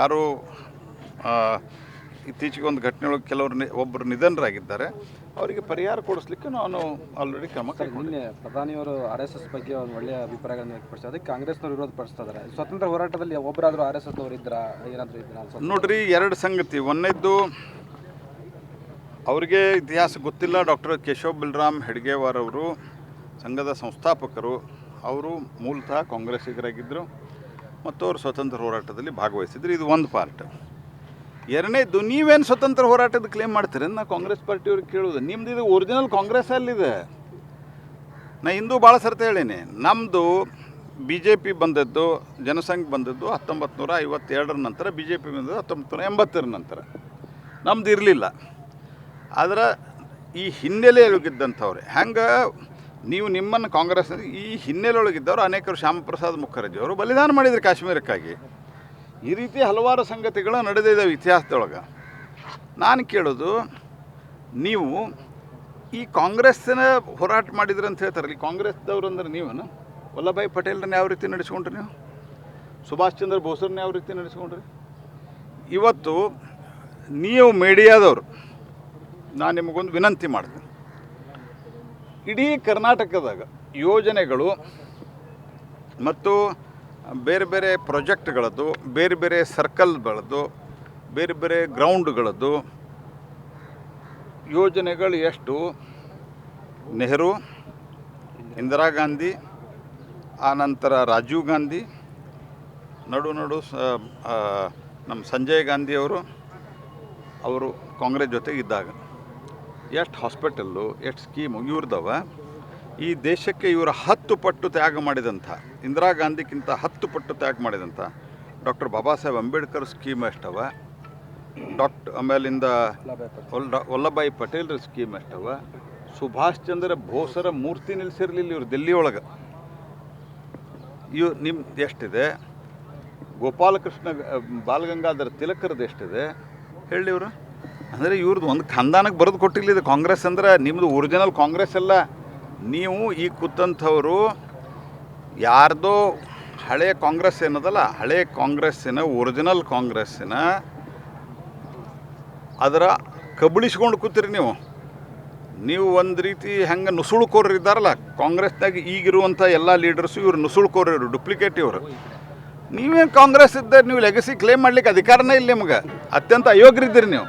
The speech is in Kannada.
ಯಾರು ಇತ್ತೀಚೆಗೆ ಒಂದು ಘಟನೆಯೊಳಗೆ ಕೆಲವರು ನಿ ಒಬ್ಬರು ನಿಧನರಾಗಿದ್ದಾರೆ. ಅವರಿಗೆ ಪರಿಹಾರ ಕೊಡಿಸ್ಲಿಕ್ಕೆ ನಾನು ಆಲ್ರೆಡಿ ಕ್ರಮ ಕೈಗೊಂಡೆ ನಿನ್ನೆ ಪ್ರಧಾನಿಯವರು ಆರ್ ಎಸ್ ಎಸ್ ಬಗ್ಗೆ ಒಂದು ಒಳ್ಳೆಯ ಅಭಿಪ್ರಾಯಗಳನ್ನು ವ್ಯಕ್ತಪಡಿಸಿದ ಅದಕ್ಕೆ ಕಾಂಗ್ರೆಸ್ನವರು ವಿರೋಧ ಪಡಿಸ್ತಿದ್ದಾರೆ ಸ್ವತಂತ್ರ ಹೋರಾಟದಲ್ಲಿ ಒಬ್ಬರಾದರೂ ಆರ್ ಎಸ್ ಎಸ್ನವರು ಇದ್ರ ಏನಾದರೂ ಇದ್ರ ನೋಡ್ರಿ ಎರಡು ಸಂಗತಿ. ಒಂದನೇದ್ದು ಅವರಿಗೆ ಇತಿಹಾಸ ಗೊತ್ತಿಲ್ಲ ಡಾಕ್ಟರ್ ಕೇಶವ್ ಬಲರಾಮ್ ಹೆಡ್ಗೇವಾರ್ ಅವರು ಸಂಘದ ಸಂಸ್ಥಾಪಕರು. ಅವರು ಮೂಲತಃ ಕಾಂಗ್ರೆಸ್ಸಿಗರಾಗಿದ್ದರು ಮತ್ತು ಅವರು ಸ್ವತಂತ್ರ ಹೋರಾಟದಲ್ಲಿ ಭಾಗವಹಿಸಿದ್ರು ಇದು ಒಂದು ಪಾರ್ಟ್ ಎರಡನೇದು ನೀವೇನು ಸ್ವತಂತ್ರ ಹೋರಾಟದ ಕ್ಲೇಮ್ ಮಾಡ್ತೀರಿ? ನಾ ಕಾಂಗ್ರೆಸ್ ಪಾರ್ಟಿಯವ್ರಿಗೆ ಕೇಳೋದು. ನಿಮ್ದು ಇದು ಒರಿಜಿನಲ್ ಕಾಂಗ್ರೆಸ್ ಅಲ್ಲಿದೆ. ನಾ ಇಂದು ಭಾಳ ಸರ್ತಿ ಹೇಳೀನಿ. ನಮ್ಮದು ಬಿ ಜೆ ಪಿ ಬಂದದ್ದು, ಜನಸಂಘ ಬಂದದ್ದು ಹತ್ತೊಂಬತ್ತು ನೂರ ಐವತ್ತೆರಡರ ನಂತರ ಬಿ ಜೆ ಪಿ ಬಂದದ್ದು ಹತ್ತೊಂಬತ್ತು ನೂರ ಎಂಬತ್ತರ ನಂತರ. ನಮ್ದು ಇರಲಿಲ್ಲ. ಆದ್ರೆ ಈ ಹಿನ್ನೆಲೆಯೊಳಗಿದ್ದಂಥವ್ರೆ ಹೆಂಗೆ ನೀವು ನಿಮ್ಮನ್ನು ಕಾಂಗ್ರೆಸ್ ಈ ಹಿನ್ನೆಲೆಯೊಳಗಿದ್ದವರು ಅನೇಕರು ಶ್ಯಾಮಪ್ರಸಾದ್ ಮುಖರ್ಜಿ ಅವರು ಬಲಿದಾನ ಮಾಡಿದರು ಕಾಶ್ಮೀರಕ್ಕಾಗಿ. ಈ ರೀತಿ ಹಲವಾರು ಸಂಗತಿಗಳು ನಡೆದಿದ್ದಾವೆ ಇತಿಹಾಸದೊಳಗೆ. ನಾನು ಕೇಳೋದು, ನೀವು ಈ ಕಾಂಗ್ರೆಸ್ಸಿನ ಹೋರಾಟ ಮಾಡಿದ್ರಿ ಅಂತ ಹೇಳ್ತಾರೆ ಈ ಕಾಂಗ್ರೆಸ್ದವ್ರು ಅಂದ್ರೆ ನೀವೇನು? ವಲ್ಲಭಾಯಿ ಪಟೇಲ್ರನ್ನ ಯಾವ ರೀತಿ ನಡೆಸ್ಕೊಂಡ್ರಿ ನೀವು? ಸುಭಾಷ್ ಚಂದ್ರ ಬೋಸ್ರನ್ನ ಯಾವ ರೀತಿ ನಡೆಸ್ಕೊಂಡ್ರಿ? ಇವತ್ತು ನೀವು ಮೀಡಿಯಾದವರು, ನಾನು ನಿಮಗೊಂದು ವಿನಂತಿ ಮಾಡ್ತೀನಿ. ಇಡೀ ಕರ್ನಾಟಕದಾಗ ಯೋಜನೆಗಳು ಮತ್ತು ಬೇರೆ ಬೇರೆ ಪ್ರಾಜೆಕ್ಟ್ಗಳದ್ದು, ಬೇರೆ ಬೇರೆ ಸರ್ಕಲ್ಗಳದ್ದು, ಬೇರೆ ಬೇರೆ ಗ್ರೌಂಡ್ಗಳದ್ದು ಯೋಜನೆಗಳು ಎಷ್ಟು? ನೆಹರು, ಇಂದಿರಾ ಗಾಂಧಿ ಆನಂತರ ರಾಜೀವ್ ಗಾಂಧಿ, ನಡು ನಡು ಸ ನಮ್ಮ ಸಂಜಯ್ ಗಾಂಧಿಯವರು ಅವರು ಕಾಂಗ್ರೆಸ್ ಜೊತೆಗೆ ಇದ್ದಾಗ ಎಷ್ಟು ಹಾಸ್ಪಿಟಲ್ಲು ಎಷ್ಟು ಸ್ಕೀಮು ಇವ್ರದವ? ಈ ದೇಶಕ್ಕೆ ಇವರ ಹತ್ತು ಪಟ್ಟು ತ್ಯಾಗ ಮಾಡಿದಂಥ, ಇಂದಿರಾ ಗಾಂಧಿಗಿಂತ ಹತ್ತು ಪಟ್ಟು ತ್ಯಾಗ ಮಾಡಿದಂಥ ಡಾಕ್ಟರ್ ಬಾಬಾ ಸಾಹೇಬ್ ಅಂಬೇಡ್ಕರ್ ಸ್ಕೀಮ್ ಎಷ್ಟವ? ಡಾಕ್ಟರ್ ಆಮೇಲಿಂದ ವಲ್ಲ ವಲ್ಲಭಾಯಿ ಪಟೇಲ್ರ ಸ್ಕೀಮ್ ಎಷ್ಟವ? ಸುಭಾಷ್ ಚಂದ್ರ ಬೋಸರ ಮೂರ್ತಿ ನಿಲ್ಲಿಸಿರಲಿಲ್ಲ ಇವ್ರು ದಿಲ್ಲಿ ಒಳಗೆ ಇವ್ ನಿಮ್ದು ಎಷ್ಟಿದೆ? ಗೋಪಾಲಕೃಷ್ಣ, ಬಾಲಗಂಗಾಧರ ತಿಲಕರದ್ದು ಎಷ್ಟಿದೆ? ಹೇಳಿ ಇವರು. ಅಂದರೆ ಇವ್ರದ್ದು ಒಂದು ಖಂದಾನಕ್ಕೆ ಬರೆದು ಕೊಟ್ಟಿಲ್ಲ ಇದು ಕಾಂಗ್ರೆಸ್ ಅಂದ್ರೆ ನಿಮ್ಮದು ಒರಿಜಿನಲ್ ಕಾಂಗ್ರೆಸ್ ಅಲ್ಲ. ನೀವು ಈ ಕೂತಂಥವರು ಯಾರ್ದೋ ಹಳೆ ಕಾಂಗ್ರೆಸ್ ಏನದಲ್ಲ ಹಳೆಯ ಕಾಂಗ್ರೆಸ್ಸಿನ ಒರಿಜಿನಲ್ ಕಾಂಗ್ರೆಸ್ಸಿನ ಅದರ ಕಬಳಿಸ್ಕೊಂಡು ಕೂತೀರಿ ನೀವು. ನೀವು ಒಂದು ರೀತಿ ಹೆಂಗೆ ನುಸುಳುಕೋರ್ರು ಇದ್ದಾರಲ್ಲ, ಕಾಂಗ್ರೆಸ್ನಾಗ ಈಗಿರುವಂಥ ಎಲ್ಲ ಲೀಡರ್ಸು ಇವರು ನುಸುಳುಕೋರರು ಡುಪ್ಲಿಕೇಟ್ ಇವರು. ನೀವೇನು ಕಾಂಗ್ರೆಸ್ ಇದ್ದರೆ ನೀವು ಲೆಗಸಿ ಕ್ಲೇಮ್ ಮಾಡ್ಲಿಕ್ಕೆ ಅಧಿಕಾರನೇ ಇಲ್ಲ ನಿಮ್ಗೆ. ಅತ್ಯಂತ ಅಯೋಗ್ಯರಿದ್ದೀರಿ ನೀವು.